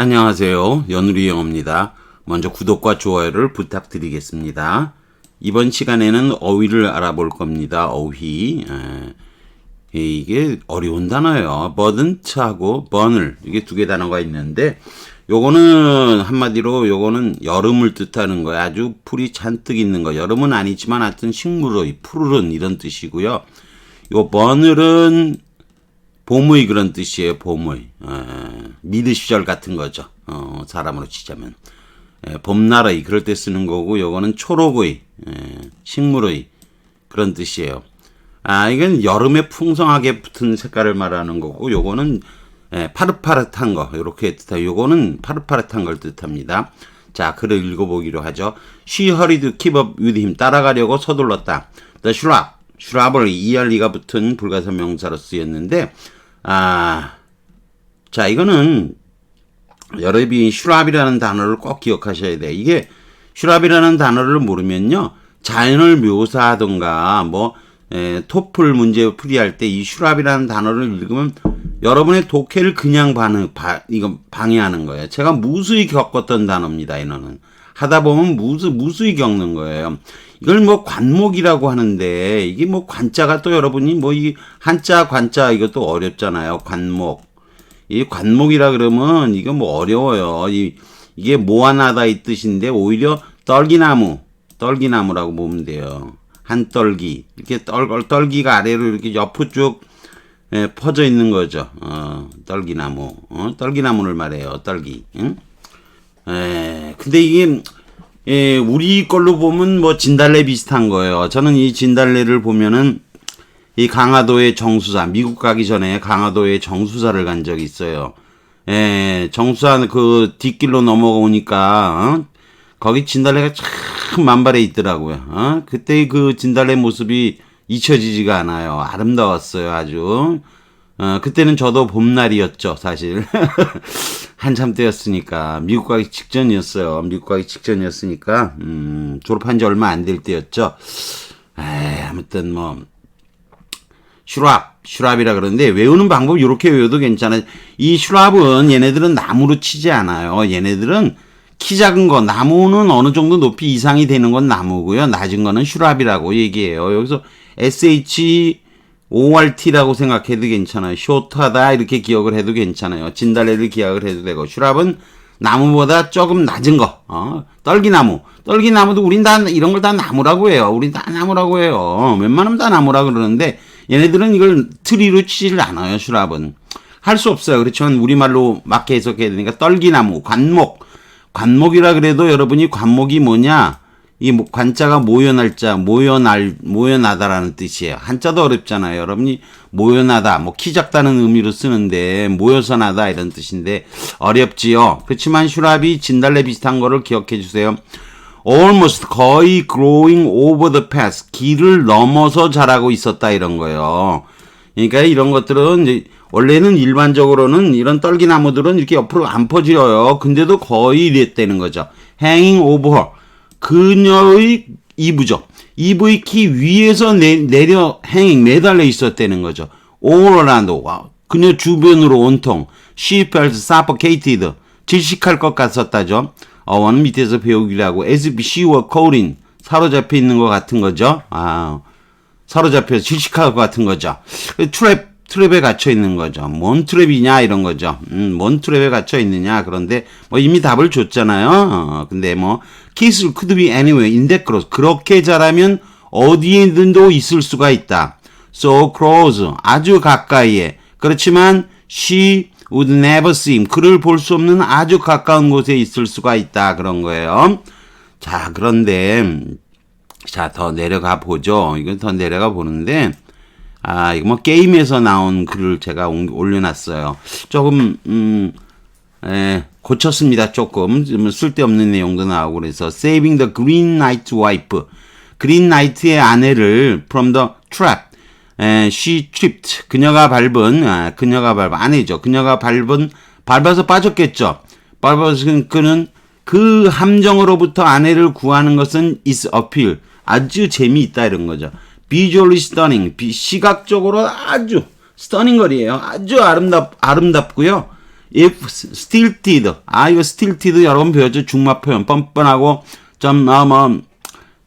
안녕하세요. 연우리 영어입니다. 먼저 구독과 좋아요를 부탁드리겠습니다. 이번 시간에는 어휘를 알아볼 겁니다. 어휘. 에, 이게 어려운 단어예요. 버든트하고 번을 이게 두 개 단어가 있는데 요거는 한마디로 요거는 여름을 뜻하는 거예요. 아주 풀이 잔뜩 있는 거. 여름은 아니지만 하여튼 식물의 푸르른 이런 뜻이고요. 요 버늘은 봄의 그런 뜻이에요. 봄의 에, 미드 시절 같은 거죠. 어, 사람으로 치자면 에, 봄나라의 그럴 때 쓰는 거고 요거는 초록의 에, 식물의 그런 뜻이에요. 아 이건 여름에 풍성하게 붙은 색깔을 말하는 거고 요거는 에, 파릇파릇한 거 이렇게 뜻하. 요거는 파릇파릇한 걸 뜻합니다. 자 글을 읽어보기로 하죠. She hurried keep up with him 따라가려고 서둘렀다. The shrub 슈랍을 이할리가 붙은 불가사 명사로 쓰였는데 아, 자, 이거는 여러분이 슈랍이라는 단어를 꼭 기억하셔야 돼. 이게 슈랍이라는 단어를 모르면요. 자연을 묘사하던가 뭐 에, 토플 문제 풀이할 때 이 슈랍이라는 단어를 읽으면 여러분의 독해를 그냥 반응, 바, 이거 방해하는 거예요. 제가 무수히 겪었던 단어입니다. 이거는 하다 보면 무수 무수히 겪는 거예요. 이걸 뭐 관목이라고 하는데 이게 뭐 관자가 또 여러분이 뭐 이 한자 관자 이것도 어렵잖아요. 관목. 이 관목이라 그러면 이거 뭐 어려워요. 이 이게 모아나다 이 뜻인데 오히려 떨기나무, 떨기나무라고 보면 돼요. 한 떨기 이렇게 떨 떨기가 아래로 이렇게 옆으로 쭉 예, 퍼져 있는 거죠. 어, 떨기나무, 어, 떨기나무를 말해요. 떨기. 응? 에, 근데 이게 예, 우리 걸로 보면 뭐 진달래 비슷한 거예요. 저는 이 진달래를 보면은 이 강화도의 정수사, 미국 가기 전에 강화도의 정수사를 간 적이 있어요. 예, 정수사 그 뒷길로 넘어오니까, 어? 거기 진달래가 참 만발해 있더라고요. 어? 그때 그 진달래 모습이 잊혀지지가 않아요. 아름다웠어요, 아주. 어, 그때는 저도 봄날이었죠, 사실. 한참 때였으니까. 미국 가기 직전이었어요. 미국 가기 직전이었으니까, 음, 졸업한 지 얼마 안 될 때였죠. 에이, 아무튼 뭐, 슈랍, 슈랍이라 그러는데 외우는 방법 이렇게 외워도 괜찮아요. 이 슈랍은 얘네들은 나무로 치지 않아요. 얘네들은 키 작은 거, 나무는 어느 정도 높이 이상이 되는 건 나무고요. 낮은 거는 슈랍이라고 얘기해요. 여기서 SH ORT라고 생각해도 괜찮아요. 쇼트하다 이렇게 기억을 해도 괜찮아요. 진달래를 기억을 해도 되고 슈랍은 나무보다 조금 낮은 거. 어, 떨기나무. 떨기나무도 우린 다 이런 걸 다 나무라고 해요. 우린 다 나무라고 해요. 웬만하면 다 나무라 그러는데 얘네들은 이걸 트리로 치질 않아요. 슈랍은. 할 수 없어요. 그렇지만 우리말로 맞게 해석해야 되니까 떨기나무, 관목. 관목이라 그래도 여러분이 관목이 뭐냐? 이 관자가 모여날 자, 모여날, 모여나다라는 뜻이에요. 한자도 어렵잖아요. 여러분이 모여나다, 뭐 키 작다는 의미로 쓰는데 모여서 나다 이런 뜻인데 어렵지요. 그렇지만 슈랍이 진달래 비슷한 거를 기억해 주세요. almost 거의 growing over the path 길을 넘어서 자라고 있었다 이런 거예요. 그러니까 이런 것들은 이제 원래는 일반적으로는 이런 떨기나무들은 이렇게 옆으로 안 퍼지려요. 근데도 거의 됐다는 거죠. hanging over 그녀의 이부죠. 이브의 키 위에서 내, 내려 hanging 매달려 있었다는 거죠. all around 와, 그녀 주변으로 온통 she felt suffocated 질식할 것 같았다죠. 어원은 밑에서 배우기라고 as if she were in 사로잡혀 있는 것 같은 거죠. 아, 사로잡혀서 질식할 것 같은 거죠. 트랩 트랩에 갇혀 있는 거죠. 뭔 트랩이냐 이런 거죠. 음, 뭔 트랩에 갇혀 있느냐 그런데 뭐 이미 답을 줬잖아요. 어, 근데 뭐 kiss could be anywhere in that close 그렇게 자라면 어디에든도 있을 수가 있다. So close 아주 가까이에 그렇지만 she would never see him 그를 볼 수 없는 아주 가까운 곳에 있을 수가 있다 그런 거예요. 자 그런데 자 더 내려가 보죠. 이건 더 내려가 보는데. 아, 이거 뭐 게임에서 나온 글을 제가 올려놨어요. 조금, 음, 에, 고쳤습니다. 조금. 좀 쓸데없는 내용도 나오고 그래서 Saving the Green Knight Wife. 그린 나이트의 아내를 from the trap. 에, she tripped. 그녀가 밟은, 아, 그녀가 밟은, 아내죠. 그녀가 밟은, 밟아서 빠졌겠죠. 밟아서 그는 그 함정으로부터 아내를 구하는 것은 is appeal. 아주 재미있다 이런 거죠. Visually stunning, 시각적으로 아주 스터닝 거리예요. 아주 아름답 아름답고요. if stilted 아 이거 stilted 여러 번 배웠죠. 중마 표현 뻔뻔하고 좀뭐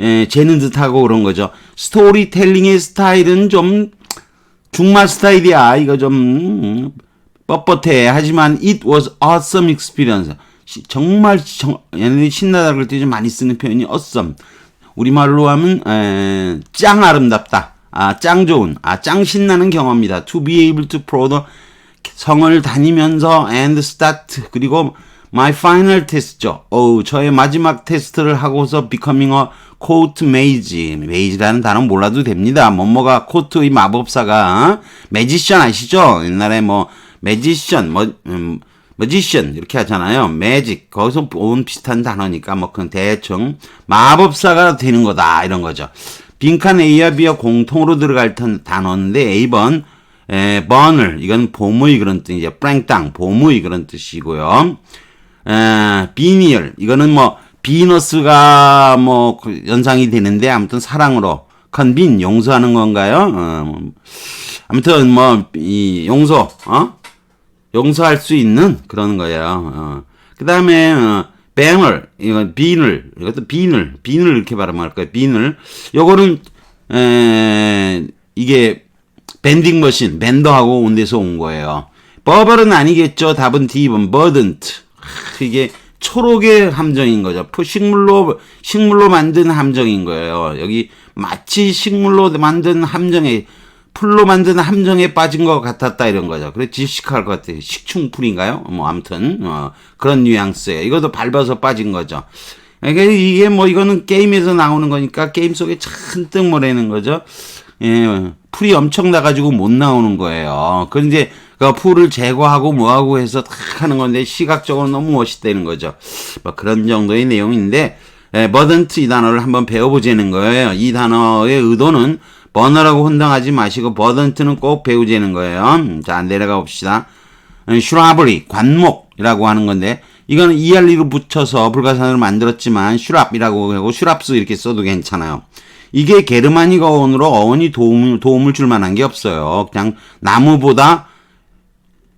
예, 재는 듯하고 그런 거죠. 스토리텔링의 스타일은 좀 중마 스타일이야. 이거 좀 음, 뻣뻣해. 하지만 it was awesome experience. 시- 정말 정, 얘네들이 신나다 그럴 때 좀 많이 쓰는 표현이 awesome 우리말로 하면 에, 짱 아름답다 아 짱 좋은 아 짱 신나는 경험이다 to be able to prove 성을 다니면서 and start 그리고 my final test죠. 어, 저의 마지막 테스트를 하고서 becoming a court mage. mage라는 단어 몰라도 됩니다. 뭐뭐가 코트의 마법사가 매지션 아시죠? 옛날에 뭐 매지션 뭐 음, magician 이렇게 하잖아요. magic 거기서 온 비슷한 단어니까 뭐 그건 대충 마법사가 되는 거다 이런 거죠. 빈칸 A와 B가 공통으로 들어갈 던 단어인데 A번 에, 번을 이건 봄의 그런 뜻이죠. 프랭땅 봄의 그런 뜻이고요. 에, 비니얼 이거는 뭐 비너스가 뭐그 연상이 되는데 아무튼 사랑으로 컨빈 용서하는 건가요? 어, 뭐, 아무튼 뭐 이 용서 어 용서할 수 있는 그런 거예요. 어. 그 다음에 어, 뱅을 이건 비늘 이것도 비늘 비늘 이렇게 발음할 거예요. 비늘 요거는 에, 이게 밴딩 머신 밴더하고 온 데서 온 거예요. 버벌은 아니겠죠. 답은 D번 버든트. 이게 초록의 함정인 거죠. 푸- 식물로 식물로 만든 함정인 거예요. 여기 마치 식물로 만든 함정에 풀로 만든 함정에 빠진 것 같았다 이런 거죠. 그래 지식할 것 같아요. 식충풀인가요? 뭐 아무튼 어, 그런 뉘앙스예요. 이것도 밟아서 빠진 거죠. 그러니까 이게 뭐 이거는 게임에서 나오는 거니까 게임 속에 잔뜩 뭐라는 거죠. 예, 풀이 엄청 나가지고 못 나오는 거예요. 그런데 그 풀을 제거하고 뭐하고 해서 탁 하는 건데 시각적으로 너무 멋있다는 거죠. 뭐 그런 정도의 내용인데 예, 버던트 이 단어를 한번 배워보자는 거예요. 이 단어의 의도는 버너라고 혼동하지 마시고 버던트는 꼭 배우자는 거예요. 음, 자 내려가 봅시다. 슈라버리 관목이라고 하는 건데 이거는 ER리로 붙여서 불가사를 만들었지만 슈랍이라고 하고 슈랍스 이렇게 써도 괜찮아요. 이게 게르마니가 어원으로 어원이 도움, 도움을 줄 만한 게 없어요. 그냥 나무보다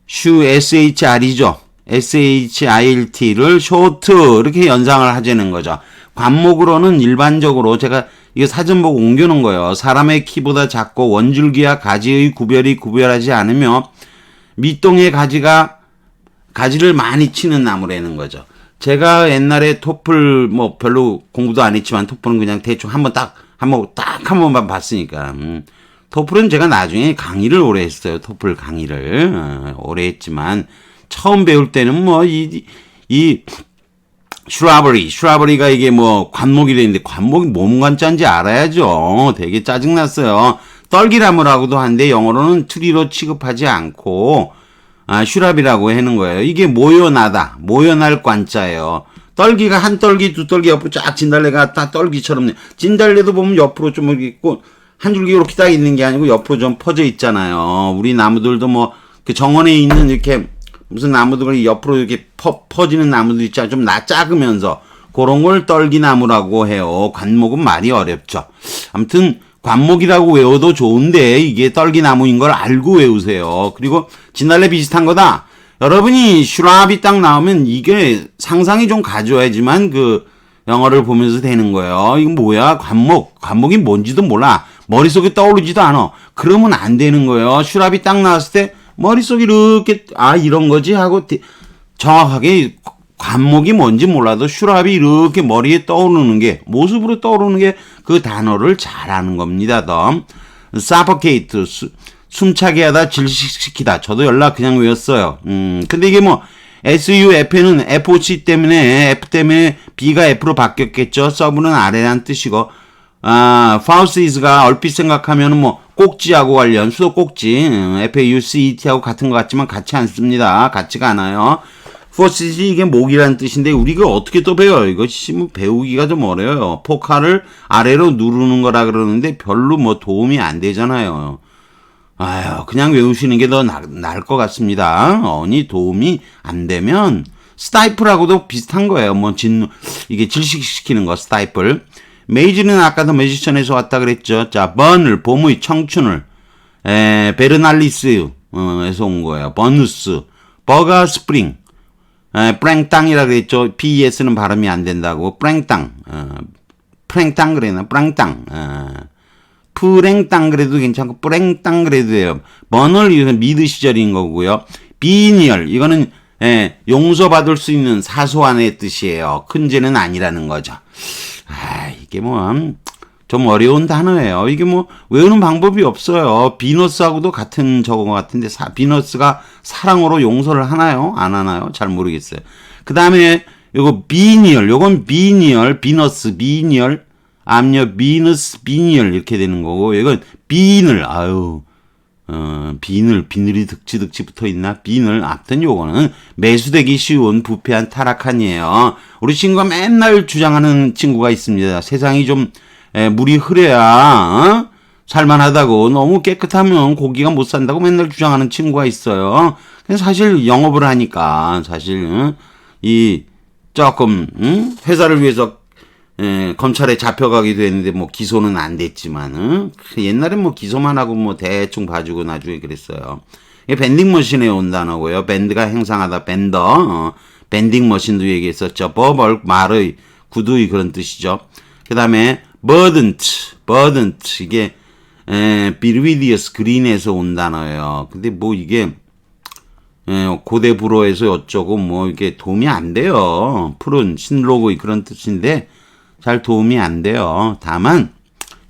슈 SHR이죠. SHILT를 쇼트 이렇게 연상을 하자는 거죠. 관목으로는 일반적으로 제가 이거 사전 보고 옮겨놓은 거예요. 사람의 키보다 작고 원줄기와 가지의 구별이 구별하지 않으며 밑동의 가지가 가지를 많이 치는 나무라는 거죠. 제가 옛날에 토플 뭐 별로 공부도 안 했지만 토플은 그냥 대충 한번 딱 한번 딱 한 번만 봤으니까 음, 토플은 제가 나중에 강의를 오래 했어요. 토플 강의를 어, 오래 했지만 처음 배울 때는 뭐 이 이 슈라버리, 슈라버리가 이게 뭐 관목이 되는데 관목이 뭔 관자인지 알아야죠. 되게 짜증났어요. 떨기나무라고도 하는데 영어로는 트리로 취급하지 않고 아, 슈랍이라고 하는 거예요. 이게 모여나다, 모여날 관자예요. 떨기가 한 떨기, 두 떨기 옆으로 쫙 진달래가 다 떨기처럼 진달래도 보면 옆으로 좀 이렇게 있고 한 줄기 이렇게 딱 있는 게 아니고 옆으로 좀 퍼져 있잖아요. 우리 나무들도 뭐 그 정원에 있는 이렇게 무슨 나무들이 옆으로 이렇게 퍼, 퍼지는 나무들 있잖아요. 좀 나 작으면서 그런 걸 떨기나무라고 해요. 관목은 말이 어렵죠. 아무튼 관목이라고 외워도 좋은데 이게 떨기나무인 걸 알고 외우세요. 그리고 진달래 비슷한 거다. 여러분이 슈랍이 딱 나오면 이게 상상이 좀 가져야지만 그 영어를 보면서 되는 거예요. 이거 뭐야? 관목. 관목이 뭔지도 몰라. 머릿속에 떠오르지도 않아. 그러면 안 되는 거예요. 슈랍이 딱 나왔을 때 머릿속에 이렇게 아 이런 거지 하고 대- 정확하게 관목이 뭔지 몰라도 슈랍이 이렇게 머리에 떠오르는 게 모습으로 떠오르는 게 그 단어를 잘하는 겁니다. 더 사퍼케이트 숨차게 하다 질식시키다. 저도 연락 그냥 외웠어요. 음 근데 이게 뭐 SUF는 FOC 때문에 F 때문에 B가 F로 바뀌었겠죠. 서브는 아래란 뜻이고 아, 파우스이즈가 얼핏 생각하면은 뭐 꼭지하고 관련 수도 꼭지 음, FAUCET하고 같은 것 같지만 같지 않습니다. 같지가 않아요. 포시지 이게 목이라는 뜻인데 우리 가 어떻게 또 배워요? 이것이 뭐 배우기가 좀 어려워요. 포카를 아래로 누르는 거라 그러는데 별로 뭐 도움이 안 되잖아요. 아유, 그냥 외우시는 게 더 나을 것 같습니다. 어니 도움이 안 되면 스타이플하고도 비슷한 거예요. 뭐 진, 이게 질식시키는 거, 스타이플. 메이지는 아까도 매지션에서 왔다 그랬죠. 자, 번을, 봄의 청춘을, 에, 베르날리스에서 온 거예요. 버누스. 버거 스프링. 에, 프랭땅이라 그랬죠. BES는 발음이 안 된다고. 프랭땅. 어, 프랭땅 그래나 프랭땅. 어. 프랭땅 그래도 괜찮고 프랭땅 그래도 돼요. 버널 이거는 미드 시절인 거고요. 비니얼 이거는 예, 용서받을 수 있는 사소한의 뜻이에요. 큰 죄는 아니라는 거죠. 아, 이게 뭐, 음, 좀 어려운 단어예요. 이게 뭐, 외우는 방법이 없어요. 비너스하고도 같은 저거 같은데, 사, 비너스가 사랑으로 용서를 하나요? 안 하나요? 잘 모르겠어요. 그 다음에, 요거 비니얼, 요건 비니얼, 비너스, 비니얼, 암녀, 비너스, 비니얼, 이렇게 되는 거고, 이건 비늘, 아유, 어, 비늘, 비늘이 득지득지 붙어 있나? 비늘. 앞튼 요거는 매수되기 쉬운 부패한 타락한이에요. 우리 친구가 맨날 주장하는 친구가 있습니다. 세상이 좀, 에, 물이 흐려야, 어? 살만하다고. 너무 깨끗하면 고기가 못 산다고 맨날 주장하는 친구가 있어요. 사실 영업을 하니까, 사실, 어? 이, 조금, 응? 회사를 위해서 예, 검찰에 잡혀가기도 했는데 뭐 기소는 안 됐지만 은 옛날에 뭐 기소만 하고 뭐 대충 봐주고 나중에 그랬어요. 이게 밴딩 머신에 온 단어고요. 밴드가 행상하다 밴더, 어, 밴딩 머신도 얘기했었죠. 버벌 말의 구두의 그런 뜻이죠. 그 다음에 버든트, 버든트 이게 에, 비르비디어스 그린에서 온 단어예요. 근데 뭐 이게 예, 고대 불어에서 어쩌고 뭐 이게 도움이 안 돼요. 푸른 신로고 그런 뜻인데 잘 도움이 안 돼요. 다만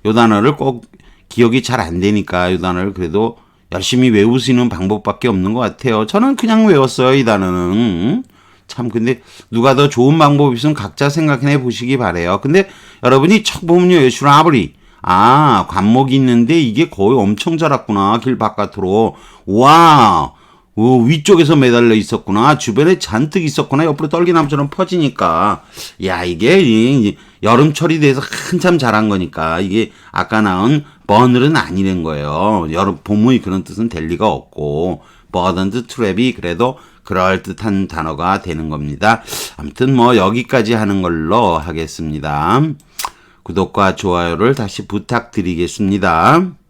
요 단어를 꼭 기억이 잘 안 되니까 요 단어를 그래도 열심히 외우시는 방법밖에 없는 것 같아요. 저는 그냥 외웠어요 이 단어는. 음? 참 근데 누가 더 좋은 방법이 있으면 각자 생각해 보시기 바래요. 근데 여러분이 척 보면요 슈라브리 아 관목이 있는데 이게 거의 엄청 자랐구나 길 바깥으로 와 오, 위쪽에서 매달려 있었구나. 주변에 잔뜩 있었구나. 옆으로 떨기나무처럼 퍼지니까. 야, 이게 이 여름철이 돼서 한참 자란 거니까. 이게 아까 나온 버늘은 아니는 거예요. 여름, 봄의 그런 뜻은 될 리가 없고. 버던드 트랩이 그래도 그럴듯한 단어가 되는 겁니다. 아무튼 뭐 여기까지 하는 걸로 하겠습니다. 구독과 좋아요를 다시 부탁드리겠습니다.